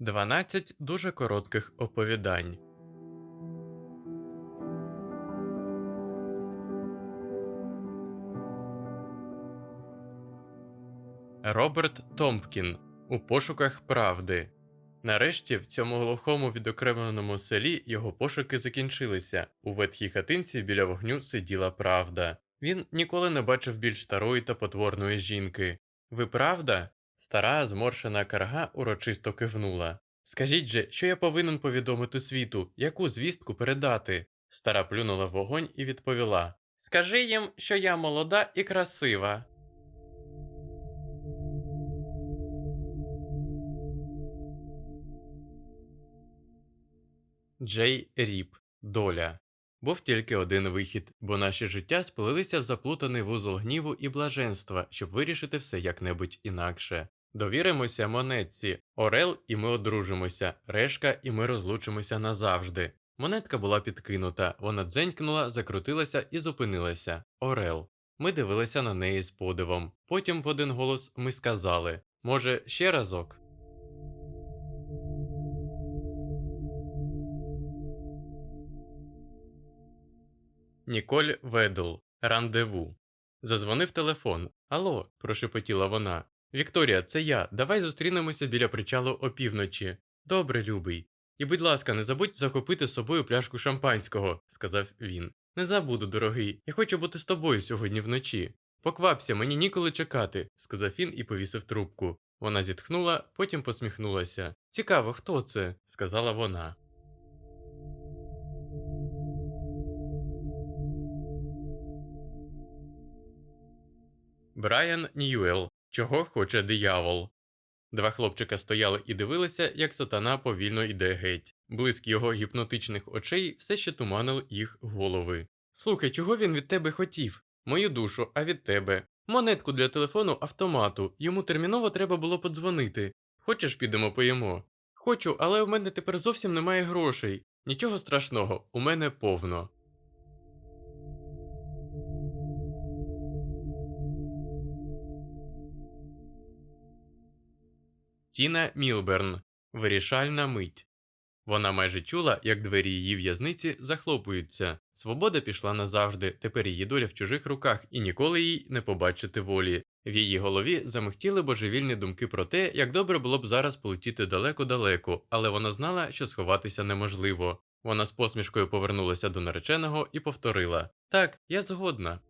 12 дуже коротких оповідань. Роберт Томпкін у пошуках правди. Нарешті в цьому глухому відокремленому селі його пошуки закінчилися. У ветхій хатинці біля вогню сиділа правда. Він ніколи не бачив більш старої та потворної жінки. Ви правда? Стара зморшена карга урочисто кивнула. Скажіть же, що я повинен повідомити світу, яку звістку передати? Стара плюнула в вогонь і відповіла: Скажи їм, що я молода і красива. Джей Ріп Доля. Був тільки один вихід, бо наші життя сплелися в заплутаний вузол гніву і блаженства, щоб вирішити все як-небудь інакше. Довіримося монетці, Орел і ми одружимося, решка і ми розлучимося назавжди. Монетка була підкинута, вона дзенькнула, закрутилася і зупинилася. Орел. Ми дивилися на неї з подивом. Потім в один голос ми сказали: може, ще разок? Ніколь Ведл. Рандеву. Зазвонив телефон. Алло, прошепотіла вона. Вікторія, це я. Давай зустрінемося біля причалу опівночі. Добре, любий. І будь ласка, не забудь захопити з собою пляшку шампанського, сказав він. Не забуду, дорогий. Я хочу бути з тобою сьогодні вночі. Поквапся, мені ніколи чекати, сказав він і повісив трубку. Вона зітхнула, потім посміхнулася. Цікаво, хто це? сказала вона. Брайан Ньюел. Чого хоче диявол? Два хлопчика стояли і дивилися, як сатана повільно йде геть. Блиск його гіпнотичних очей все ще туманив їх голови. Слухай, чого він від тебе хотів? Мою душу, а від тебе. Монетку для телефону автомату. Йому терміново треба було подзвонити. Хочеш, підемо поїмо? Хочу, але в мене тепер зовсім немає грошей. Нічого страшного, у мене повно. Тіна Мілберн. Вирішальна мить. Вона майже чула, як двері її в'язниці захлопуються. Свобода пішла назавжди, тепер її доля в чужих руках, і ніколи їй не побачити волі. В її голові замихтіли божевільні думки про те, як добре було б зараз полетіти далеко-далеко, але вона знала, що сховатися неможливо. Вона з посмішкою повернулася до нареченого і повторила: Так, я згодна.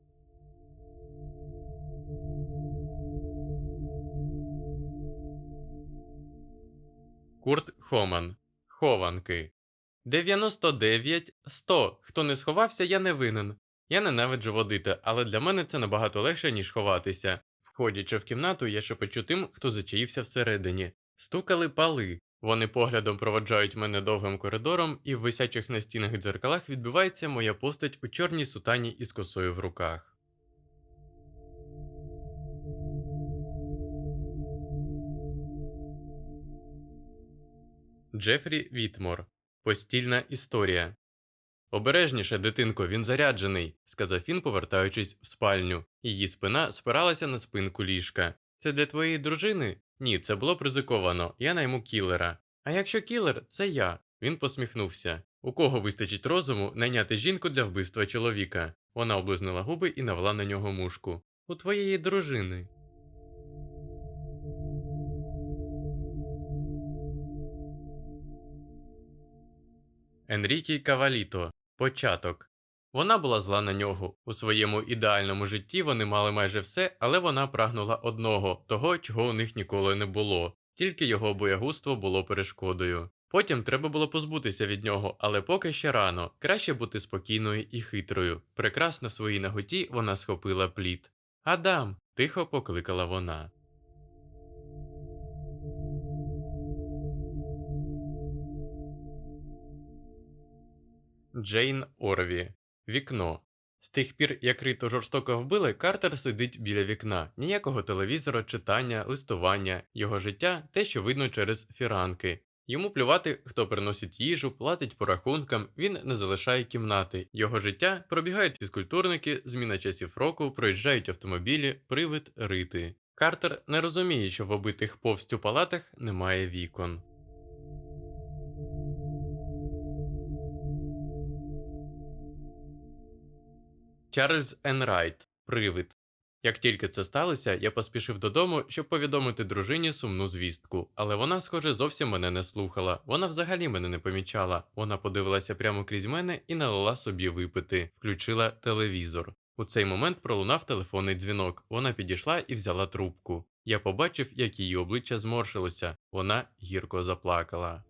Курт Хоман. Хованки. 99 100. Хто не сховався, я не винен. Я ненавиджу водити, але для мене це набагато легше, ніж ховатися. Входячи в кімнату, я шепочу тим, хто зачаївся всередині. Стукали пали. Вони поглядом проводжають мене довгим коридором, і в висячих на стінах дзеркалах відбивається моя постать у чорній сутані із косою в руках. Джефрі Вітмор. Постільна історія. Обережніше, дитинко, він заряджений, сказав він, повертаючись в спальню. Її спина спиралася на спинку ліжка. Це для твоєї дружини? Ні, це було б ризиковано. Я найму кілера. А якщо кілер, це я. Він посміхнувся. У кого вистачить розуму найняти жінку для вбивства чоловіка? Вона облизнула губи і навела на нього мушку. У твоєї дружини. Енрікі Каваліто. Початок. Вона була зла на нього. У своєму ідеальному житті вони мали майже все, але вона прагнула одного того, чого у них ніколи не було. Тільки його боягузтво було перешкодою. Потім треба було позбутися від нього, але поки ще рано. Краще бути спокійною і хитрою. Прекрасна в своїй наготі вона схопила плід. Адам. тихо покликала вона. Джейн Орві. Вікно. З тих пір, як Риту жорстоко вбили, Картер сидить біля вікна. Ніякого телевізора, читання, листування, його життя те, що видно через фіранки. Йому плювати, хто приносить їжу, платить по рахункам, він не залишає кімнати. Його життя пробігають фізкультурники, зміна часів року, проїжджають автомобілі, привид рити. Картер не розуміє, що в обитих повстю палатах немає вікон. Чарльз Енрайт. Привид. Як тільки це сталося, я поспішив додому, щоб повідомити дружині сумну звістку, але вона, схоже, зовсім мене не слухала. Вона взагалі мене не помічала. Вона подивилася прямо крізь мене і налила собі випити, включила телевізор. У цей момент пролунав телефонний дзвінок. Вона підійшла і взяла трубку. Я побачив, як її обличчя зморшилося. Вона гірко заплакала.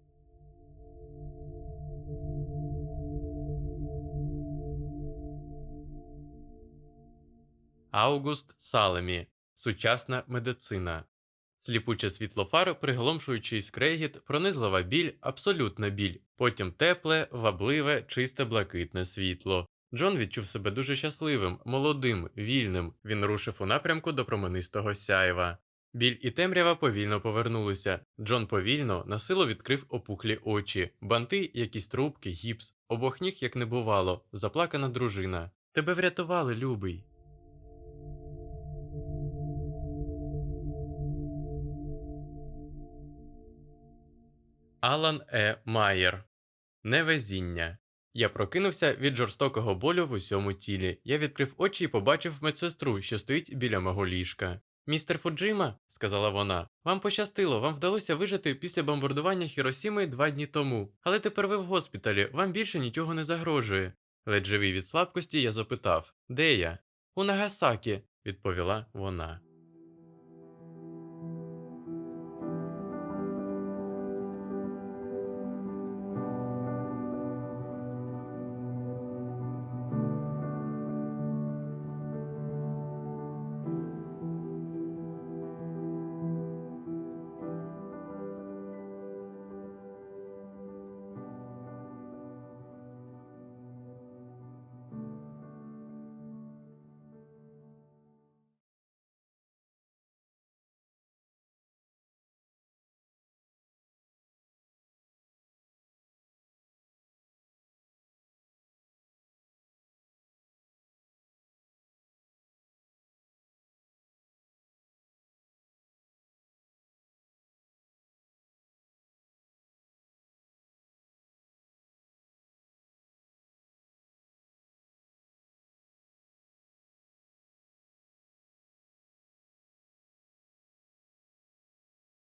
Аугуст Салемі. Сучасна медицина. Сліпуче світло фар, приголомшуючий скрегіт, пронизлива біль, абсолютна біль, потім тепле, вабливе, чисте блакитне світло. Джон відчув себе дуже щасливим, молодим, вільним. Він рушив у напрямку до променистого сяєва. Біль і темрява повільно повернулися. Джон повільно, насилу відкрив опухлі очі, банти, якісь трубки, гіпс, обох ніг як не бувало, заплакана дружина. Тебе врятували, любий. Алан Е. Майер. Невезіння. Я прокинувся від жорстокого болю в усьому тілі. Я відкрив очі і побачив медсестру, що стоїть біля мого ліжка. Містер Фуджима, сказала вона, вам пощастило, вам вдалося вижити після бомбардування Хіросіми два дні тому. Але тепер ви в госпіталі, вам більше нічого не загрожує. Ледь живий від слабкості, я запитав, де я? У Нагасакі, відповіла вона.